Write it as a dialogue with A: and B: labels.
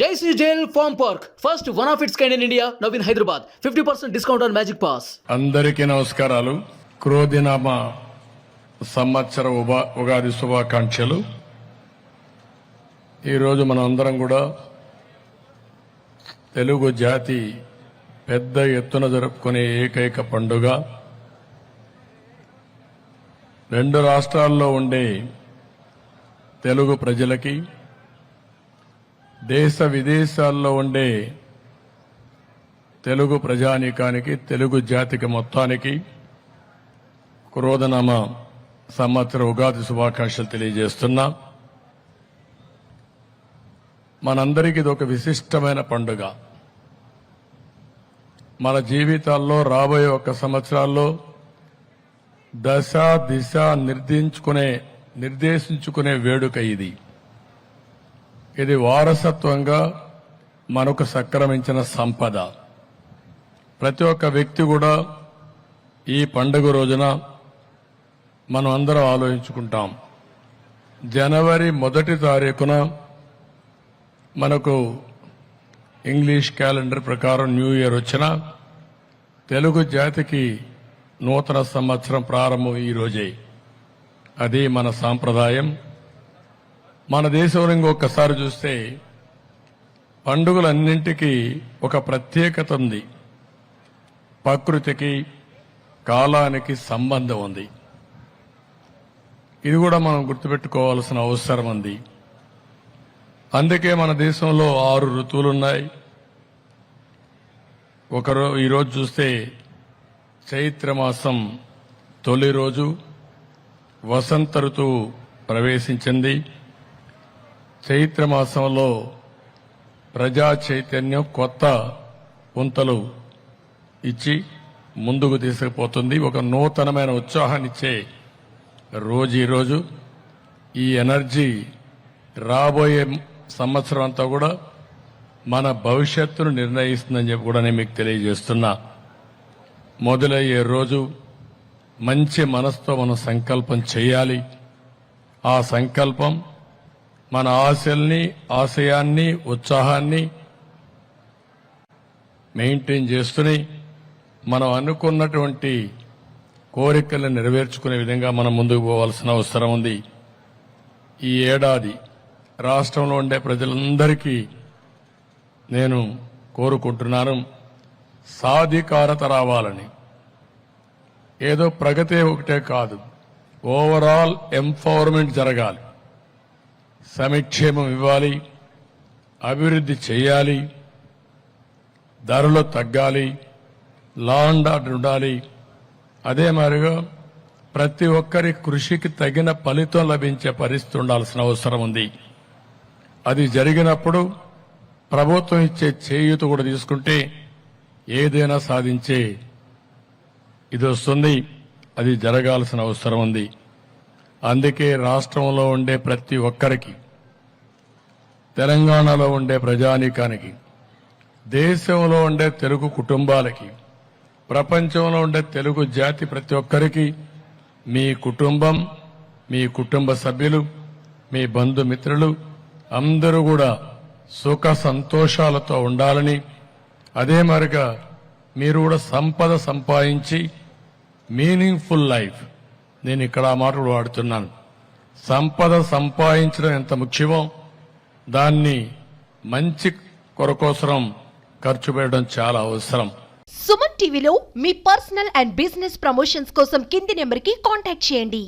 A: Daisy Jail Farm Park, first one of its kind in India, now in Hyderabad. 50% discount on Magic pass
B: అందరికీ నమస్కారాలు. క్రోధినామ సంవత్సర ఉగా ఉగాది శుభాకాంక్షలు. ఈరోజు మనం అందరం కూడా తెలుగు జాతి పెద్ద ఎత్తున జరుపుకునే ఏకైక పండుగ. రెండు రాష్ట్రాల్లో ఉండే తెలుగు ప్రజలకి దేశ విదేశాల్లో ఉండే తెలుగు ప్రజానీకానికి తెలుగు జాతికి మొత్తానికి క్రోధనామ సంవత్సర ఉగాది శుభాకాంక్షలు తెలియజేస్తున్నా. మనందరికీ ఇది ఒక విశిష్టమైన పండుగ. మన జీవితాల్లో రాబోయే ఒక సంవత్సరాల్లో దశ దిశ నిర్దించుకునే నిర్దేశించుకునే వేడుక ఇది. ఇది వారసత్వంగా మనకు సక్రమించిన సంపద. ప్రతి ఒక్క వ్యక్తి కూడా ఈ పండుగ రోజున మనం అందరం ఆలోచించుకుంటాం. జనవరి మొదటి తారీఖున మనకు ఇంగ్లీష్ క్యాలెండర్ ప్రకారం న్యూ ఇయర్ వచ్చిన తెలుగు జాతికి నూతన సంవత్సరం ప్రారంభం ఈ రోజే. అది మన సాంప్రదాయం. మన దేశంలో ఇంకొకసారి చూస్తే పండుగలన్నింటికీ ఒక ప్రత్యేకత ఉంది. ప్రకృతికి కాలానికి సంబంధం ఉంది. ఇది కూడా మనం గుర్తుపెట్టుకోవాల్సిన అవసరం ఉంది. అందుకే మన దేశంలో ఆరు ఋతువులున్నాయి. ఒకరో ఈరోజు చూస్తే చైత్రమాసం తొలి రోజు వసంత ఋతువు ప్రవేశించింది. చైత్ర మాసంలో ప్రజా చైతన్యం కొత్త పుంతలు ఇచ్చి ముందుకు తీసుకుపోతుంది. ఒక నూతనమైన ఉత్సాహాన్ని ఇచ్చే రోజు ఈ ఈ ఎనర్జీ రాబోయే సంవత్సరం అంతా కూడా మన భవిష్యత్తును నిర్ణయిస్తుందని చెప్పి కూడా నేను మీకు తెలియజేస్తున్నా. మొదలయ్యే రోజు మంచి మనసుతో మనం సంకల్పం చేయాలి. ఆ సంకల్పం మన ఆశల్ని ఆశయాన్ని ఉత్సాహాన్ని మెయింటైన్ చేస్తూనే మనం అనుకున్నటువంటి కోరికలను నెరవేర్చుకునే విధంగా మనం ముందుకు పోవాల్సిన అవసరం ఉంది. ఈ ఏడాది రాష్ట్రంలో ఉండే ప్రజలందరికీ నేను కోరుకుంటున్నాను సాధికారత రావాలని. ఏదో ప్రగతి ఒకటే కాదు ఓవరాల్ ఎంపవర్మెంట్ జరగాలి. సమిక్షేమం ఇవ్వాలి అభివృద్ధి చేయాలి ధరలు తగ్గాలి లా అండ్ ఆర్డర్ ఉండాలి. అదే మాదిరిగా ప్రతి ఒక్కరి కృషికి తగిన ఫలితం లభించే పరిస్థితి ఉండాల్సిన అవసరం ఉంది. అది జరిగినప్పుడు ప్రభుత్వం ఇచ్చే చేయూత కూడా తీసుకుంటే ఏదైనా సాధించే ఇది వస్తుంది అది జరగాల్సిన అవసరం ఉంది. అందుకే రాష్ట్రంలో ఉండే ప్రతి ఒక్కరికి తెలంగాణలో ఉండే ప్రజానీకానికి దేశంలో ఉండే తెలుగు కుటుంబాలకి ప్రపంచంలో ఉండే తెలుగు జాతి ప్రతి ఒక్కరికి మీ కుటుంబం మీ కుటుంబ సభ్యులు మీ బంధుమిత్రులు అందరూ కూడా సుఖ సంతోషాలతో ఉండాలని అదే మరిగా మీరు కూడా సంపద సంపాదించి మీనింగ్ఫుల్ లైఫ్ నేను ఇక్కడ ఆ మాటలు వాడుతున్నాను. సంపద సంపాదించడం ఎంత ముఖ్యమో దాన్ని మంచి కొరకోసరం ఖర్చు పెట్టడం చాలా అవసరం.
C: సుమన్ టీవీలో మీ పర్సనల్ అండ్ బిజినెస్ ప్రమోషన్స్ కోసం కింది నెంబర్కి కాంటాక్ట్ చేయండి.